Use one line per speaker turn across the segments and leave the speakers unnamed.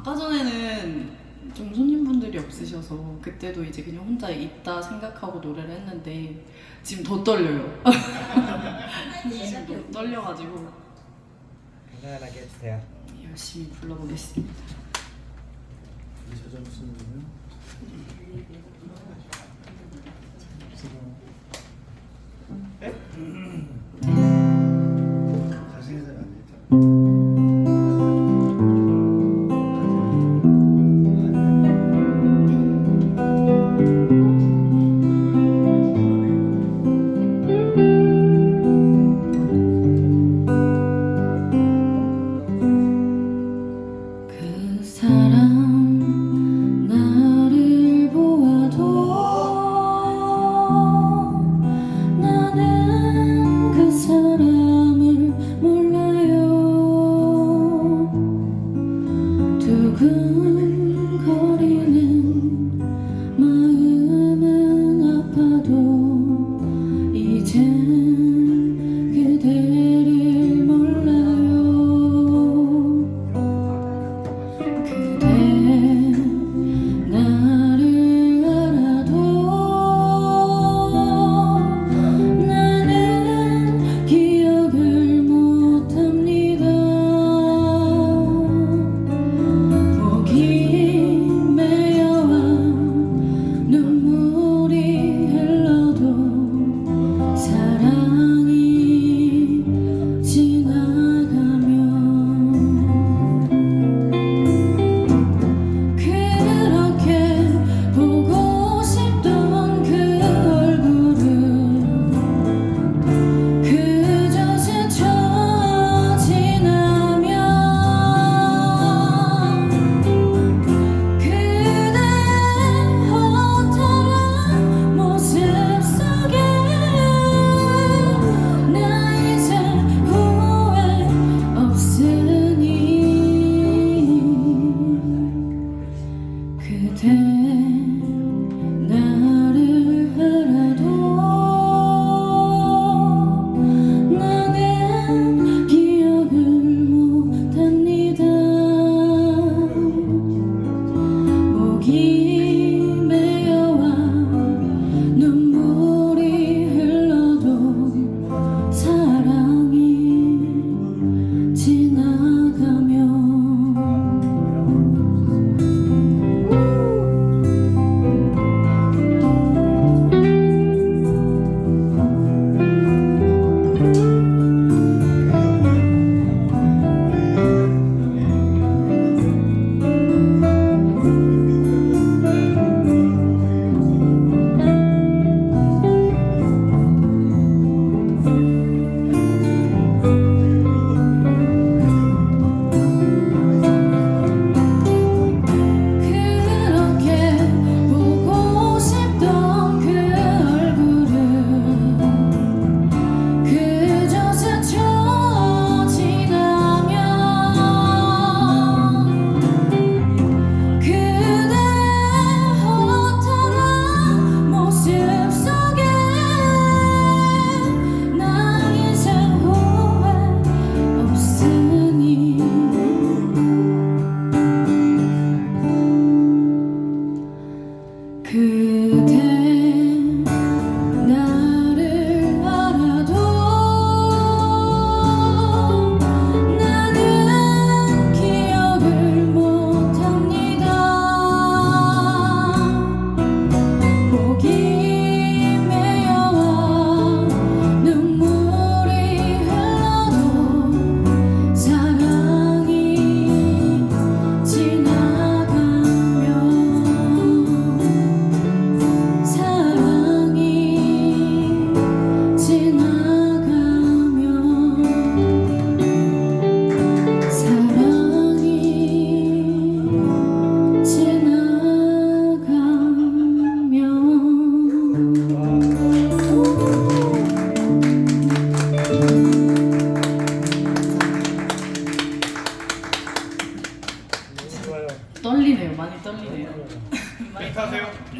아까 전에는 좀 손님분들이 없으셔서 그때도 이제 그냥 혼자 있다 생각하고 노래를 했는데 지금 더 떨려요. 지금 더 떨려가지고
편안하게 해주세요.
열심히 불러보겠습니다.
무슨 일이요? 자신의 잘안 되죠.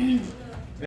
Mm-hmm.